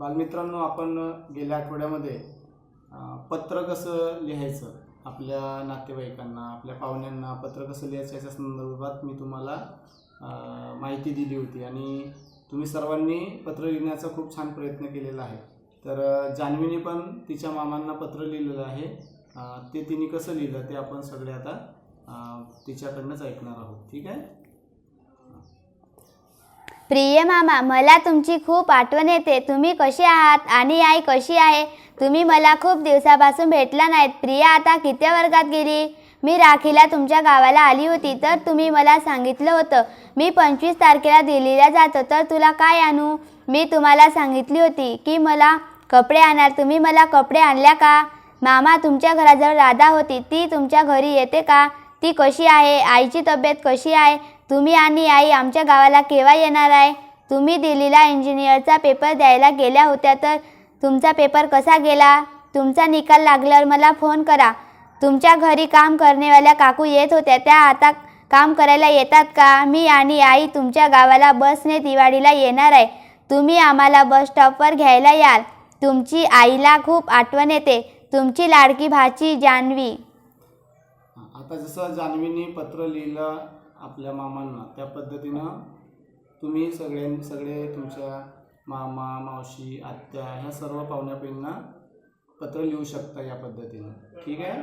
बालमित्रांनो आपण गेल्या आठवड्यामध्ये पत्र कसं लिहायचं आपल्या नातेवाईकांना आपल्या पाहुण्यांना पत्र कसं लिहायचं याच्या संदर्भात मी तुम्हाला माहिती दिली होती. आणि तुम्ही सर्वांनी पत्र लिहिण्याचा खूप छान प्रयत्न केलेला आहे. तर जान्हवीने पण तिच्या मामांना पत्र लिहिलेलं आहे. ते तिने कसं लिहिलं ते आपण सगळे आता तिच्याकडनंच ऐकणार आहोत. ठीक आहे? प्रिय मामा मला तुमची खूप आठवण येते. तुम्ही कसे आहात आणि आई कशी आहे? तुम्ही मला खूप दिवसापासून भेटला नाहीत. प्रिया आता किती वर्गात गेली? मी राखीला तुमच्या गावाला आली होती तर तुम्ही मला सांगितलं होतं. मी पंचवीस तारखेला दिल्लीला जातो तर तुला काय आणू? मी तुम्हाला सांगितली होती की मला कपडे आणणार तुम्ही मला कपडे आणल्या का? मामा तुमच्या घराजवळ राधा होती. ती तुमच्या घरी येते का? ती कशी आहे? आईची तब्येत कशी आहे? तुम्ही आणि आई आमच्या गावाला केव्हा येणार आहे? तुम्ही दिल्लीला इंजिनियरचा पेपर द्यायला गेल्या होत्या तर तुमचा पेपर कसा गेला? तुमचा निकाल लागल्यावर मला फोन करा. तुमच्या घरी काम करणेवाल्या काकू येत होत्या. त्या आता काम करायला येतात का? मी आणि आई तुमच्या गावाला बसने दिवाळीला येणार आहे. तुम्ही आम्हाला बस स्टॉपवर घ्यायला याल. तुमची आईला खूप आठवण येते. तुमची लाडकी भाची जान्हवी आता जसं जान्हवीने पत्र लिहिलं आपल्या मामांना त्या पद्धतीनं तुम्ही सगळे सगळे तुमच्या मामा मावशी आत्या ह्या सर्व पाहुण्या पत्र लिहू शकता या पद्धतीनं. ठीक आहे?